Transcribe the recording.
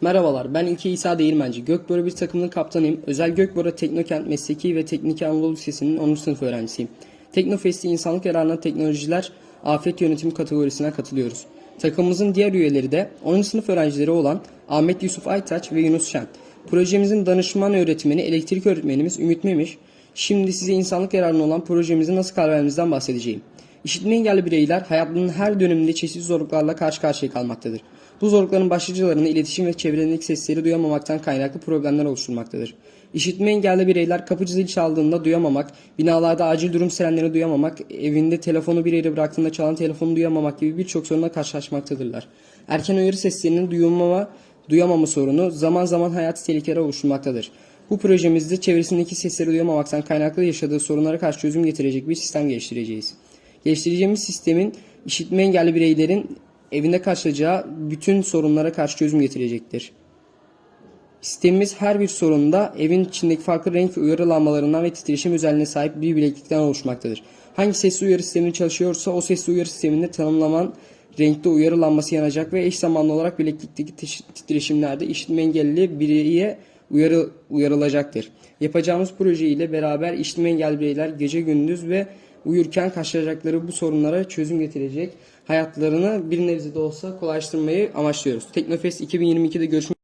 Merhabalar, ben İlke İsa Değirmenci. Gökbora bir takımının kaptanıyım. Özel Gökbora Teknokent Mesleki ve Teknik Anadolu Lisesi'nin 10. sınıf öğrencisiyim. Teknofest'i insanlık yararına teknolojiler afet yönetimi kategorisine katılıyoruz. Takımımızın diğer üyeleri de 10. sınıf öğrencileri olan Ahmet Yusuf Aytaç ve Yunus Şen. Projemizin danışman öğretmeni, elektrik öğretmenimiz Ümit Memiş. Şimdi size insanlık yararına olan projemizi nasıl karar vermemizden bahsedeceğim. İşitme engelli bireyler hayatlarının her döneminde çeşitli zorluklarla karşı karşıya kalmaktadır. Bu zorlukların başlıcalarını iletişim ve çevredeki sesleri duyamamaktan kaynaklı problemler oluşturmaktadır. İşitme engelli bireyler kapıcı zil çaldığında duyamamak, binalarda acil durum sirenlerini duyamamak, evinde telefonu bir yere bıraktığında çalan telefonu duyamamak gibi birçok sorunla karşılaşmaktadırlar. Erken uyarı seslerinin duyulmama, duyamama sorunu zaman zaman hayati tehlikeler oluşturmaktadır. Bu projemizde çevresindeki sesleri duyamamaktan kaynaklı yaşadığı sorunlara karşı çözüm getirecek bir sistem geliştireceğiz. Geliştireceğimiz sistemin işitme engelli bireylerin evinde karşılayacağı bütün sorunlara karşı çözüm getirecektir. Sistemimiz her bir sorunda evin içindeki farklı renk ve uyarı lambalarından ve titreşim özelliğine sahip bir bileklikten oluşmaktadır. Hangi sesli uyarı sistemi çalışıyorsa o sesli uyarı sisteminde tanımlanan renkte uyarı lambası yanacak ve eş zamanlı olarak bileklikteki titreşimlerde işitme engelli bireye uyarı, uyarılacaktır. Yapacağımız proje ile beraber işitme engelli bireyler gece gündüz ve uyurken karşılaşacakları bu sorunlara çözüm getirecek hayatlarını bir nebze de olsa kolaylaştırmayı amaçlıyoruz. Teknofest 2022'de görüşmek